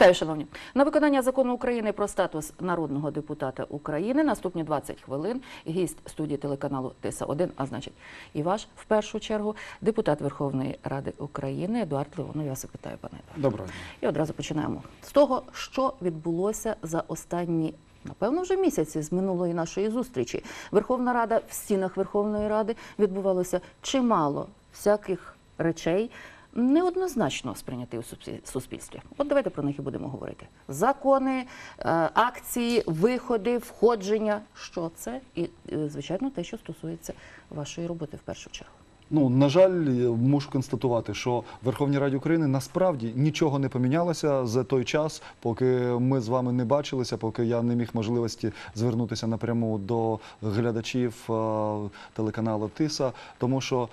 Вітаю, шановні. На виконання закону України про статус народного депутата України наступні 20 хвилин. Гість студії телеканалу Тиса 1 а значить, і ваш в першу чергу депутат Верховної Ради України Едуард Леонов. Я вас вітаю, пане Едуард. Доброго дня. І одразу починаємо з того, що відбулося за останні. Напевно, вже місяці з минулої нашої зустрічі. Верховна Рада в стінах Верховної Ради відбувалося чимало всяких речей, неоднозначно сприйняті у суспільстві. От давайте про них і будемо говорити. Закони, е, акції, виходи, входження. Що це? І, е, звичайно, те, що стосується вашої роботи в першу чергу. Ну на жаль, мушу констатувати, що в Верховній Раді України насправді нічого не помінялося за той час, поки ми з вами не бачилися, поки я не міг можливості звернутися напряму до глядачів е, телеканалу Тиса, тому що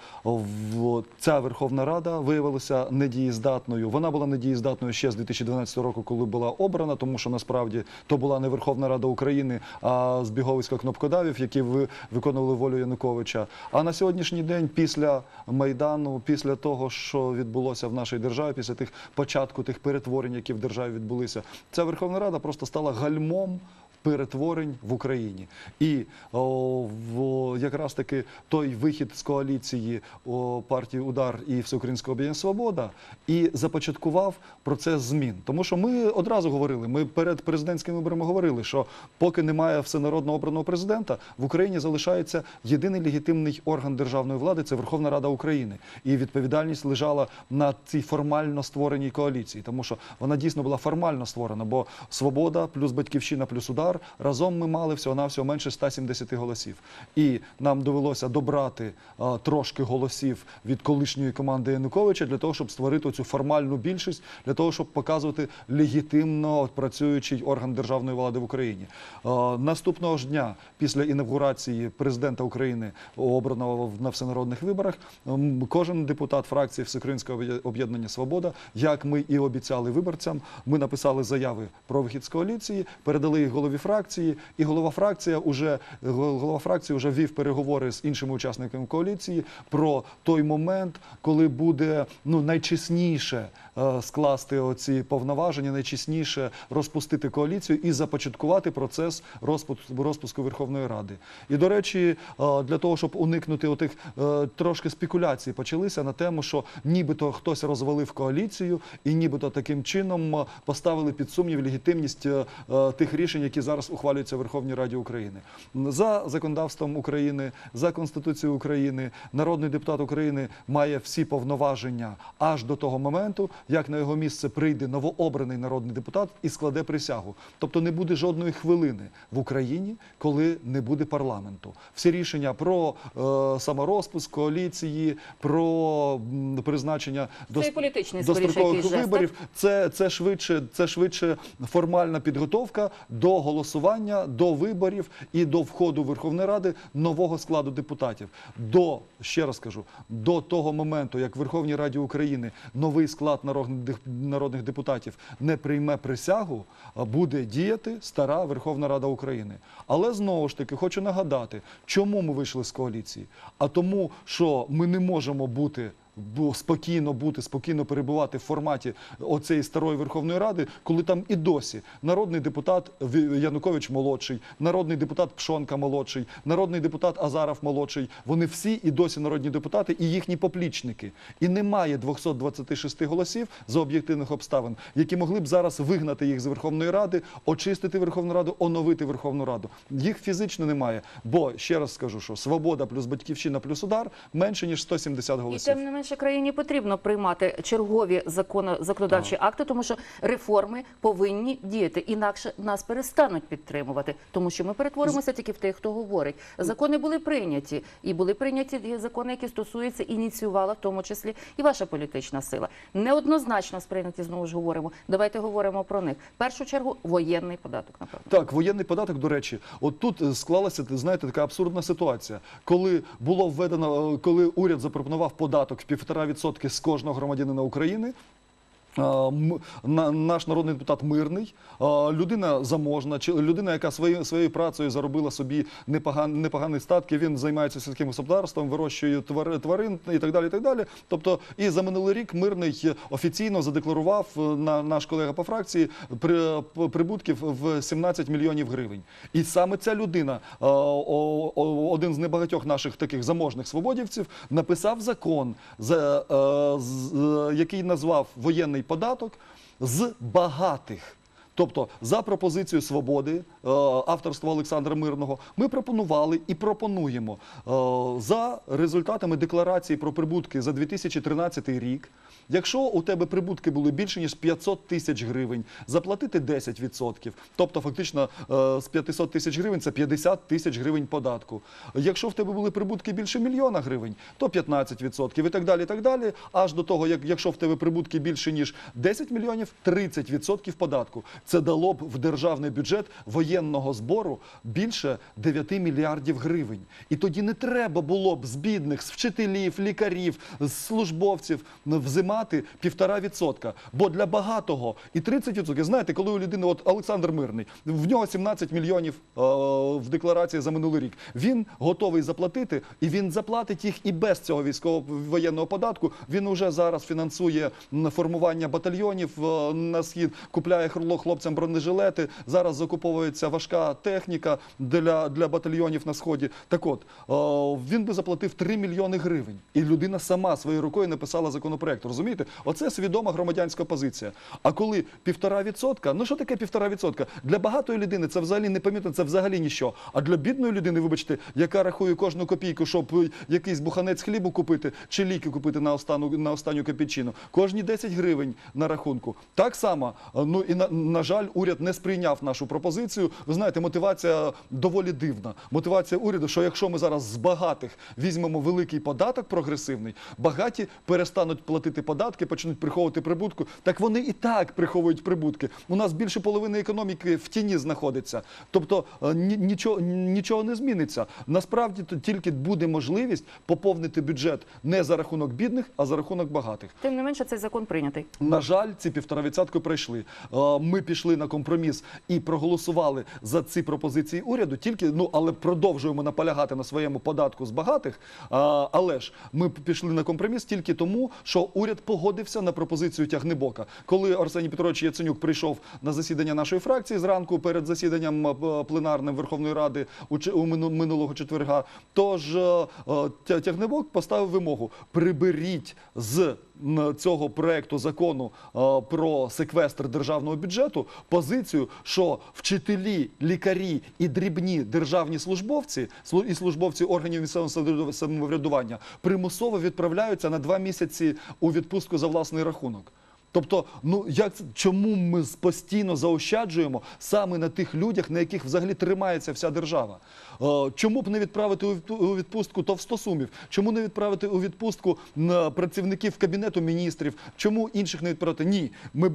ця Верховна Рада виявилася недієздатною. Вона була недієздатною ще з 2012 року, коли була обрана, тому що насправді то була не Верховна Рада України, а збіговисько кнопкодавів, які ви- виконували волю Януковича. А на сьогоднішній день, після майдану, після того, що відбулося в нашій державі, після тих початку тих перетворень, які в державі відбулися, ця Верховна Рада просто стала гальмом. Перетворень в Україні, і в якраз таки той вихід з коаліції партії Удар і Всеукраїнського об'єднання Свобода і започаткував процес змін. Тому що ми одразу говорили, ми перед президентськими виборами говорили, що поки немає всенародно обраного президента, в Україні залишається єдиний легітимний орган державної влади це Верховна Рада України. І відповідальність лежала на цій формально створеній коаліції, тому що вона дійсно була формально створена, бо свобода плюс батьківщина плюс удар разом ми мали всього навсього менше 170 голосів. І нам довелося добрати а, трошки голосів від колишньої команди Януковича для того, щоб створити цю формальну більшість, для того, щоб показувати легітимно працюючий орган державної влади в Україні. А, наступного ж дня, після інавгурації президента України, обраного на всенародних виборах, кожен депутат фракції Всеукраїнського об'єднання Свобода, як ми і обіцяли виборцям, ми написали заяви про вихід з коаліції, передали їх голові фракції, і голова фракція уже голова фракції вже вів переговори з іншими учасниками коаліції про той момент, коли буде ну найчесніше скласти оці повноваження, найчесніше розпустити коаліцію і започаткувати процес розпуску, Верховної Ради. І до речі, е, для того, щоб уникнути отих е, трошки спекуляцій, почалися на тему, що нібито хтось розвалив коаліцію, і нібито таким чином е, поставили під сумнів легітимність е, е, тих рішень, які зараз ухвалюються в Верховній Раді України. За законодавством України, за Конституцією України, народний депутат України має всі повноваження аж до того моменту, як на його місце прийде новообраний народний депутат і складе присягу. Тобто не буде жодної хвилини в Україні, коли не буде парламенту. Всі рішення про е, саморозпуск коаліції, про м, призначення Це і політичний, дострокових якийсь жест, виборів. Це, це швидше, це швидше формальна підготовка до голосування, до виборів і до входу в Верховну Ради нового складу депутатів. До ще раз кажу, до того моменту, як в Верховній Раді України новий склад дих- народних депутатів не прийме присягу, буде діяти стара Верховна Рада України. Але знову ж таки хочу нагадати, чому ми вийшли з коаліції. А тому, що ми не можемо бути бу- спокійно бути, спокійно перебувати в форматі оцеї старої Верховної Ради, коли там і досі народний депутат Янукович молодший, народний депутат Пшонка молодший, народний депутат Азаров молодший. Вони всі і досі народні депутати і їхні поплічники. І немає 226 голосів за об'єктивних обставин, які могли б зараз вигнати їх з Верховної Ради, очистити Верховну Раду, оновити Верховну Раду. Їх фізично немає. Бо ще раз скажу, що свобода плюс батьківщина плюс удар менше ніж 170 І голосів. Не країні потрібно приймати чергові закони, законодавчі акти, тому що реформи повинні діяти. Інакше нас перестануть підтримувати, тому що ми перетворимося тільки в тих, хто говорить. Закони були прийняті, і були прийняті закони, які стосуються ініціювала, в тому числі і ваша політична сила. Неоднозначно сприйняті знову ж говоримо. Давайте говоримо про них. В першу чергу воєнний податок, напевно. Так, воєнний податок, до речі, от тут е, склалася, знаєте, така абсурдна ситуація, коли було введено, е, коли уряд запропонував податок в півтора відсотки з кожного громадянина України. Наш народний депутат мирний, людина заможна, людина, яка своєю своєю працею заробила собі непогані, непогані статки. Він займається сільським господарством, вирощує твари- тварин і так далі. І так далі. Тобто, і за минулий рік мирний офіційно задекларував е, на наш колега по фракції при, прибутків в 17 мільйонів гривень. І саме ця людина, е, один з небагатьох наших таких заможних свободівців, написав закон, е, який назвав воєнний податок з багатих. Тобто, за пропозицією свободи е, авторства Олександра Мирного, ми пропонували і пропонуємо е, за результатами декларації про прибутки за 2013 рік. Якщо у тебе прибутки були більше ніж 500 тисяч гривень, заплатити 10%. Тобто, фактично е, з 500 тисяч гривень це 50 тисяч гривень податку. Якщо в тебе були прибутки більше мільйона гривень, то 15% і так далі. і так далі. Аж до того, як якщо в тебе прибутки більше ніж 10 мільйонів, 30% податку. Це дало б в державний бюджет воєнного збору більше 9 мільярдів гривень. І тоді не треба було б з бідних, з вчителів, лікарів, з службовців взимати півтора відсотка. Бо для багатого і 30 відсотків. Знаєте, коли у людини, от Олександр Мирний, в нього 17 мільйонів е, в декларації за минулий рік. Він готовий заплатити, і він заплатить їх і без цього військового воєнного податку. Він уже зараз фінансує формування батальйонів е, на схід, купляє хло- хлопцям бронежилети. Зараз закуповується важка техніка для, для батальйонів на сході. Так от е, він би заплатив 3 мільйони гривень, і людина сама своєю рукою написала законопроект. Розумієте? Оце свідома громадянська позиція. А коли півтора відсотка, ну що таке півтора відсотка? Для багатої людини це взагалі не помітно, це взагалі ніщо. А для бідної людини, вибачте, яка рахує кожну копійку, щоб якийсь буханець хлібу купити чи ліки купити на останню на останню копійчину, кожні 10 гривень на рахунку. Так само, е, ну і на, на жаль, уряд не сприйняв нашу пропозицію. Ви знаєте, мотивація доволі дивна. Мотивація уряду, що якщо ми зараз з багатих візьмемо великий податок прогресивний, багаті перестануть платити податки, почнуть приховувати прибутку. Так вони і так приховують прибутки. У нас більше половини економіки в тіні знаходиться. Тобто е, нічого, нічого не зміниться. Насправді то тільки буде можливість поповнити бюджет не за рахунок бідних, а за рахунок багатих. Тим не менше, цей закон прийнятий. На жаль, ці півтора відсотки пройшли. Е, Ми пішли на компроміс і проголосували за ці пропозиції уряду. Тільки ну але продовжуємо наполягати на своєму податку з багатих. А, Але ж ми пішли на компроміс тільки тому, що уряд погодився на пропозицію тягнебока. Коли Арсеній Петрович Яценюк прийшов на засідання нашої фракції зранку перед засіданням е, пленарним Верховної Ради у минулого четверга, тож е, е, Тя- тягнебок поставив вимогу: приберіть з цього проекту закону е, про секвестр державного бюджету позицію, що вчителі, лікарі і дрібні державні службовці і службовці органів місцевого самоврядування примусово відправляються на два місяці у відпустку за власний рахунок. Тобто, ну як чому ми постійно заощаджуємо саме на тих людях, на яких взагалі тримається вся держава? Е, Чому б не відправити у відпу- у відпустку товстосумів? Чому не відправити у відпустку м, працівників кабінету міністрів? Чому інших не відправити? Ні, ми е,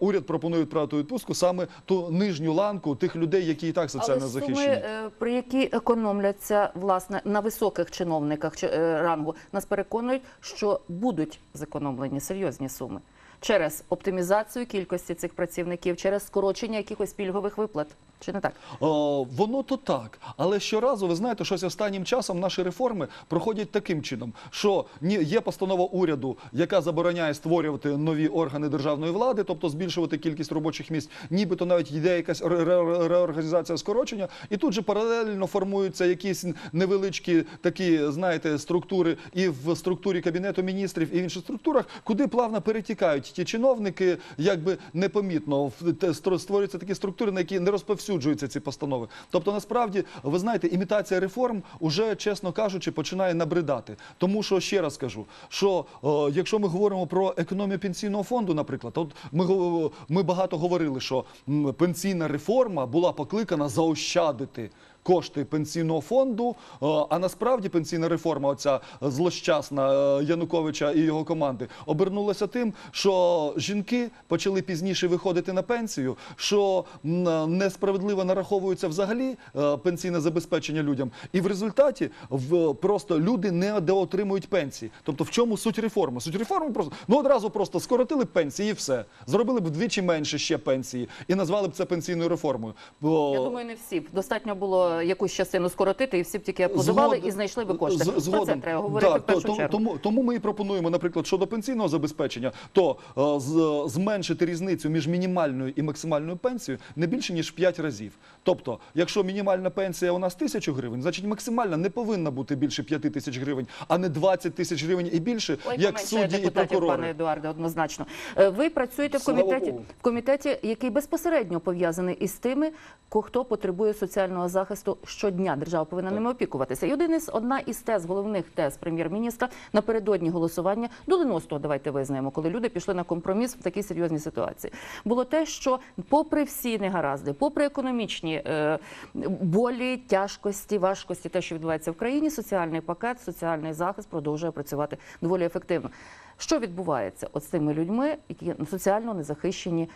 уряд пропонує відправити у відпустку саме ту нижню ланку тих людей, які і так соціально Але суми, захищені. е, при які економляться власне на високих чиновниках чи, е, рангу, нас переконують, що будуть зекономлені серйозні суми через оптимізацію кількості цих працівників, через скорочення якихось пільгових виплат. Чи не так? О, воно то так, але щоразу ви знаєте, щось останнім часом наші реформи проходять таким чином, що є постанова уряду, яка забороняє створювати нові органи державної влади, тобто збільшувати кількість робочих місць, нібито навіть йде якась ре- ре- реорганізація скорочення, і тут же паралельно формуються якісь невеличкі такі, знаєте, структури і в структурі кабінету міністрів і в інших структурах, куди плавно перетікають ті чиновники, якби непомітно створюються такі структури, на які не розповсюджуються ці постанови. Тобто, насправді, ви знаєте, імітація реформ уже, чесно кажучи, починає набридати. Тому що ще раз кажу, що е, якщо ми говоримо про економію пенсійного фонду, наприклад, ми ми багато говорили, що пенсійна реформа була покликана заощадити кошти пенсійного фонду. е, А насправді пенсійна реформа, оця злощасна е, Януковича і його команди, обернулася тим, що жінки почали пізніше виходити на пенсію, що несправедливо нараховується взагалі е, пенсійне забезпечення людям, і в результаті в просто люди не отримують пенсії. Тобто, в чому суть реформи? Суть реформи просто ну одразу просто скоротили б пенсії, і все зробили б вдвічі менше ще пенсії і назвали б це пенсійною реформою. Бо Я думаю, не всі. Достатньо було якусь частину скоротити, і всі б тільки аплодували і знайшли би кошти. з- Про це треба говорити Да, в першу то- чергу. Тому, тому ми і пропонуємо, наприклад, щодо пенсійного забезпечення, то е, з- зменшити різницю між мінімальною і максимальною пенсією не більше ніж в 5 разів. Тобто, якщо мінімальна пенсія у нас тисячу гривень, значить максимальна не повинна бути більше 5 тисяч гривень, а не 20 тисяч гривень і більше, Ой, як судді і депутатів, пане прокурори. Едуарде, однозначно. Е, Ви працюєте в комітеті, в комітеті, який безпосередньо пов'язаний із тими, хто потребує соціального захисту щодня. Держава повинна ними опікуватися. І один із одна із тез, головних тез прем'єр-міністра напередодні голосування доленосного, давайте визнаємо, коли люди пішли на компроміс в такій серйозній ситуації. Було те, що попри всі негаразди, попри економічні е, болі, тяжкості, важкості, те, що відбувається в країні, соціальний пакет, соціальний захист продовжує працювати доволі ефективно. Що відбувається от з тими людьми, які соціально незахищені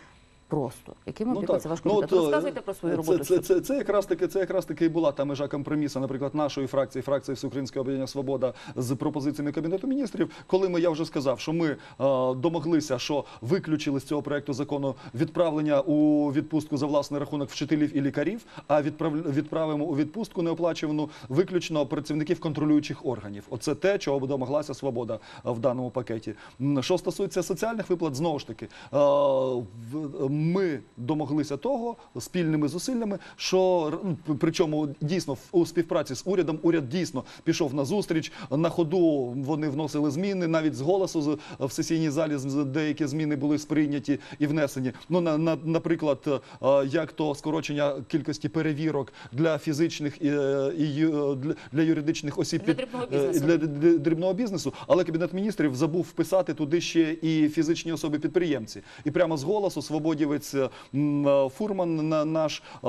просто, якими опікується ваш комітет? Ну, е, Розказуйте про свою роботу. Це, що- це, це, якраз таки, це якраз таки і була та межа компромісу, наприклад, нашої фракції, фракції Всеукраїнського об'єднання Свобода з пропозиціями Кабінету міністрів, коли ми, я вже сказав, що ми е, домоглися, що виключили з цього проекту закону відправлення у відпустку за власний рахунок вчителів і лікарів, а відправ, відправимо у відпустку неоплачувану виключно працівників контролюючих органів. Оце те, чого домоглася свобода е, в даному пакеті. Що стосується соціальних виплат, знову ж таки, е, в- ми домоглися того спільними зусиллями, що причому дійсно у співпраці з урядом уряд дійсно пішов на зустріч. На ходу вони вносили зміни, навіть з голосу в сесійній залі деякі зміни були сприйняті і внесені. Ну на, на наприклад, е, як то скорочення кількості перевірок для фізичних і, е, і для, для юридичних осіб Для дрібного е, бізнесу. для дрібного бізнесу, але кабінет міністрів забув вписати туди ще і фізичні особи-підприємці. І прямо з голосу свободівець е, е, Фурман на- наш е,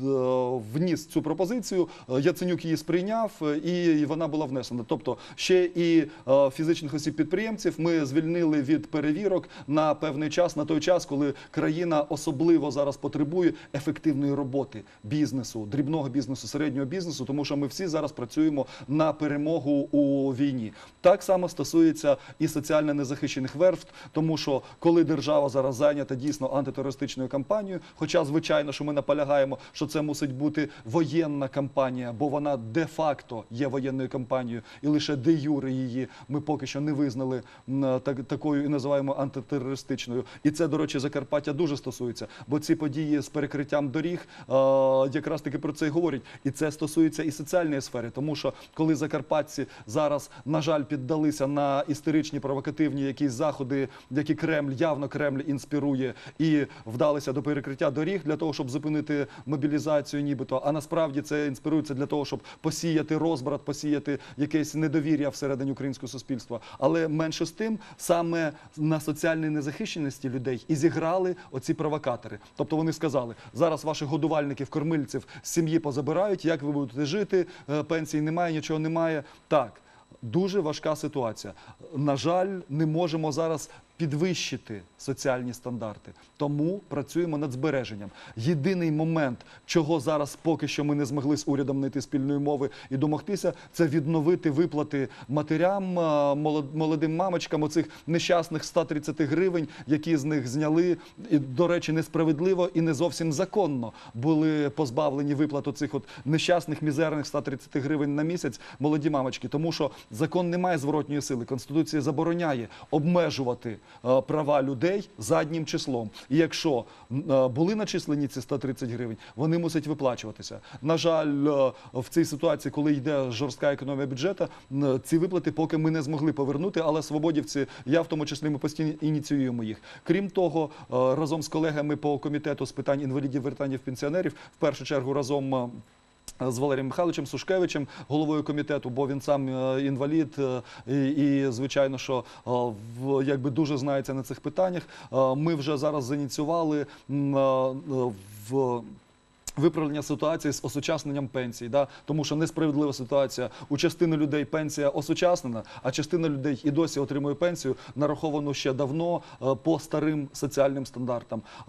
д- вніс цю пропозицію. е, Яценюк її сприйняв, е, і вона була внесена. Тобто, ще і е, фізичних осіб-підприємців ми звільнили від перевірок на певний час, на той час, коли країна особливо зараз потребує ефективної роботи бізнесу, дрібного бізнесу, середнього бізнесу, тому що ми всі зараз працюємо на перемогу у війні. Так само стосується і соціально незахищених верств, тому що коли держава зараз зайнята дійсно антитерористичною кампанією, хоча звичайно, що ми наполягаємо, що це мусить бути воєнна кампанія, бо вона де-факто є воєнною кампанією, і лише де юре її ми поки що не визнали так, такою і називаємо антитерористичною. І це, до речі, Закарпаття дуже стосується, бо ці події з перекриттям доріг е, якраз таки про це й говорять. І це стосується і соціальної сфери, тому що коли закарпатці зараз, на жаль, піддалися на істеричні провокативні якісь заходи, які Кремль явно Кремль інспірує, і вдалися до перекриття доріг для того, щоб зупинити мобілізацію, нібито. А насправді це інспірується для того, щоб посіяти розбрат, посіяти якесь недовір'я всередині українського суспільства. Але менше з тим, саме на соціальній незахищеності людей і зіграли оці провокатори. Тобто вони сказали: зараз ваших годувальників, кормильців з сім'ї позабирають. Як ви будете жити? Е, Пенсії немає, нічого немає. Так. Дуже важка ситуація. На жаль, не можемо зараз підвищити соціальні стандарти. Тому працюємо над збереженням. Єдиний момент, чого зараз поки що ми не змогли з урядом знайти спільної мови і домогтися, це відновити виплати матерям, е, молодим мамочкам, оцих нещасних 130 гривень, які з них зняли. І, до речі, несправедливо і не зовсім законно були позбавлені виплат оцих от нещасних мізерних 130 гривень на місяць молоді мамочки, тому що закон не має зворотньої сили. Конституція забороняє обмежувати права людей заднім числом. І якщо е, були начислені ці 130 гривень, вони мусять виплачуватися. На жаль, е, в цій ситуації, коли йде жорстка економія бюджету, ці виплати поки ми не змогли повернути. Але свободівці, я в тому числі, ми постійно ініціюємо їх. Крім того, е, разом з колегами по комітету з питань інвалідів, ветеранів, пенсіонерів, в першу чергу разом. З Валерієм Михайловичем Сушкевичем, головою комітету, бо він сам е, інвалід, е, і, звичайно, що е, якби дуже знається на цих питаннях. Ми вже зараз зініціювали в. Виправлення ситуації з осучасненням пенсій, да? тому що несправедлива ситуація. У частини людей пенсія осучаснена, а частина людей і досі отримує пенсію, нараховану ще давно е, по старим соціальним стандартам. Е,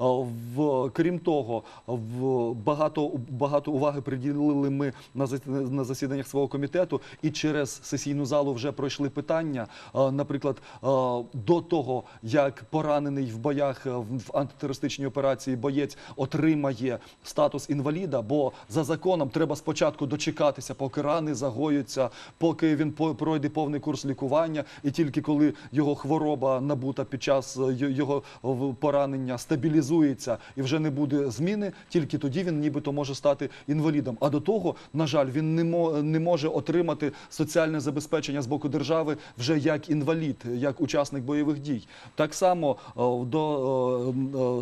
В крім того, в багато багато уваги приділили ми на на засіданнях свого комітету, і через сесійну залу вже пройшли питання. е, Наприклад, до того як поранений в боях в антитерористичній операції боєць отримає статус інваліда, бо за законом треба спочатку дочекатися, поки рани загоються, поки він пройде повний курс лікування, і тільки коли його хвороба набута під час е, його поранення стабілізується і вже не буде зміни, тільки тоді він нібито може стати інвалідом. А до того, на жаль, він не не може отримати соціальне забезпечення з боку держави вже як інвалід, як учасник бойових дій. Так само е, до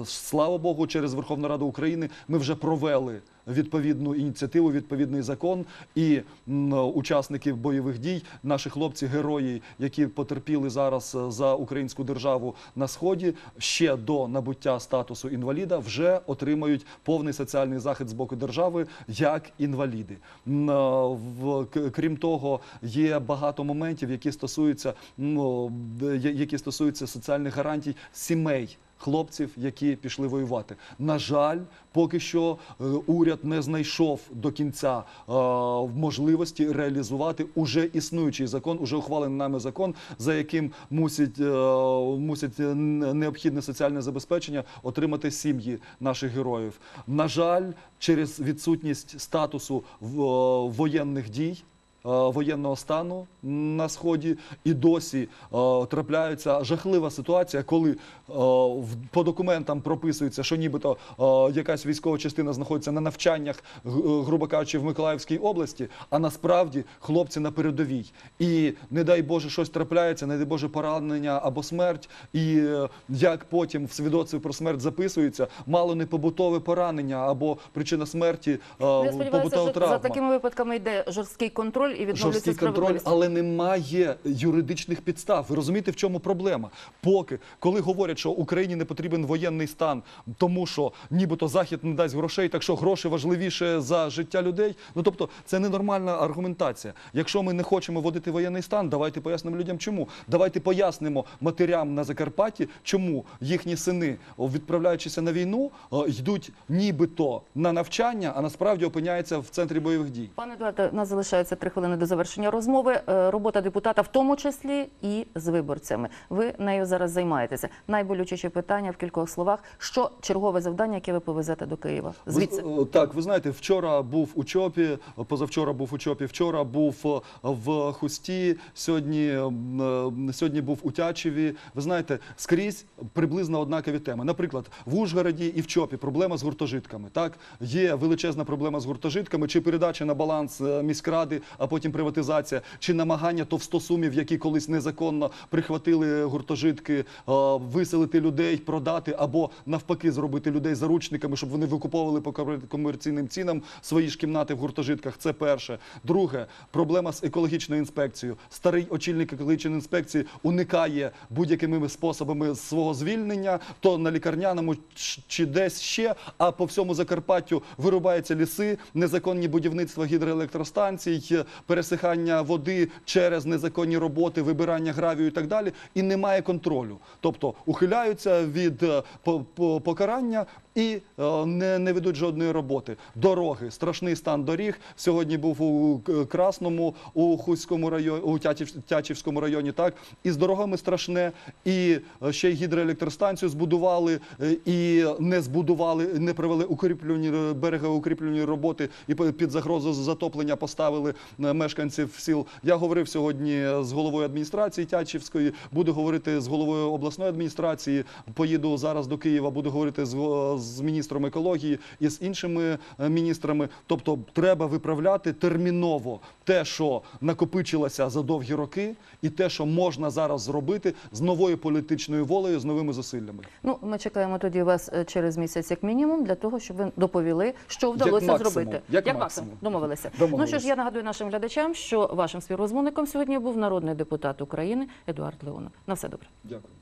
е, слава Богу, через Верховну Раду України ми вже провели. Відповідну ініціативу, відповідний закон, і учасники бойових дій, наші хлопці, герої, які потерпіли зараз е, за українську державу на сході, ще до набуття статусу інваліда, вже отримають повний соціальний захист з боку держави як інваліди. Е, Крім того, є багато моментів, які стосуються які стосуються соціальних гарантій сімей. Хлопців, які пішли воювати, на жаль, поки що е, уряд не знайшов до кінця е, можливості реалізувати уже існуючий закон, уже ухвалений нами закон, за яким мусить, мусить е, необхідне соціальне забезпечення отримати сім'ї наших героїв. На жаль, через відсутність статусу воєнних дій. Е, Воєнного стану на сході і досі е, трапляється жахлива ситуація, коли е, по документам прописується, що нібито якась військова частина знаходиться на навчаннях, грубо кажучи, в Миколаївській області, а насправді хлопці на передовій. І не дай Боже, щось трапляється, не дай Боже поранення або смерть. І як потім в свідоцтві про смерть записується, мало не побутове поранення або причина смерті побутова травма. за такими випадками йде жорсткий контроль і відновлюється контроль, але немає юридичних підстав. Ви розумієте, в чому проблема? Поки коли говорять, що Україні не потрібен воєнний стан, тому що нібито захід не дасть грошей, так що гроші важливіше за життя людей. Ну тобто, це ненормальна аргументація. Якщо ми не хочемо вводити воєнний стан, давайте пояснимо людям, чому. Давайте пояснимо матерям на Закарпатті, чому їхні сини, відправляючися на війну, йдуть нібито на навчання, а насправді опиняються в центрі бойових дій. Пане Едуарде, у нас залишається три хвилини до завершення розмови. Е, Робота депутата, в тому числі і з виборцями. Ви нею зараз займаєтеся. Найболючіші питання в кількох словах. Що чергове завдання, яке ви повезете до Києва? Звідси е, так, ви знаєте, вчора був у Чопі, позавчора був у Чопі, вчора був е, в Хусті, сьогодні, сьогодні був у Тячеві. Ви знаєте, скрізь приблизно однакові теми. Наприклад, в Ужгороді і в Чопі проблема з гуртожитками. Так, є величезна проблема з гуртожитками, чи передача на баланс міськради, потім приватизація, чи намагання товстосумів, які колись незаконно прихватили гуртожитки, е, виселити людей, продати або навпаки зробити людей заручниками, щоб вони викуповували по комер- комерційним цінам свої ж кімнати в гуртожитках. Це перше. Друге, проблема з екологічною інспекцією. Старий очільник екологічної інспекції уникає будь-якими способами свого звільнення, то на лікарняному чи десь ще, а по всьому Закарпаттю вирубаються ліси, незаконні будівництва гідроелектростанцій, пересихання води через незаконні роботи, вибирання гравію і так далі. І немає контролю. Тобто ухиляються від е, по- по- покарання і е, не, не ведуть жодної роботи. Дороги, страшний стан доріг. Сьогодні був у Красному, у Хуському районі, у Тячівському районі. Так і з дорогами страшне, і е, ще й гідроелектростанцію збудували, е, і не збудували, не провели укріплені е, берегоукріплені роботи і під загрозу затоплення поставили е, мешканців сіл. Я говорив сьогодні з головою адміністрації Тячівської, буду говорити з головою обласної адміністрації. Поїду зараз до Києва, буду говорити з, з міністром екології і з іншими е, міністрами. Тобто, треба виправляти терміново те, що накопичилося за довгі роки, і те, що можна зараз зробити з новою політичною волею, з новими зусиллями. ну ми чекаємо тоді вас е, через місяць, як мінімум, для того, щоб ви доповіли, що вдалося максимум, зробити. як максимум. домовилися. Домовилися. Ну що ж, я нагадую нашим глядачам, що вашим співрозмовником сьогодні був народний депутат України Едуард Леонов. На все добре. Дякую.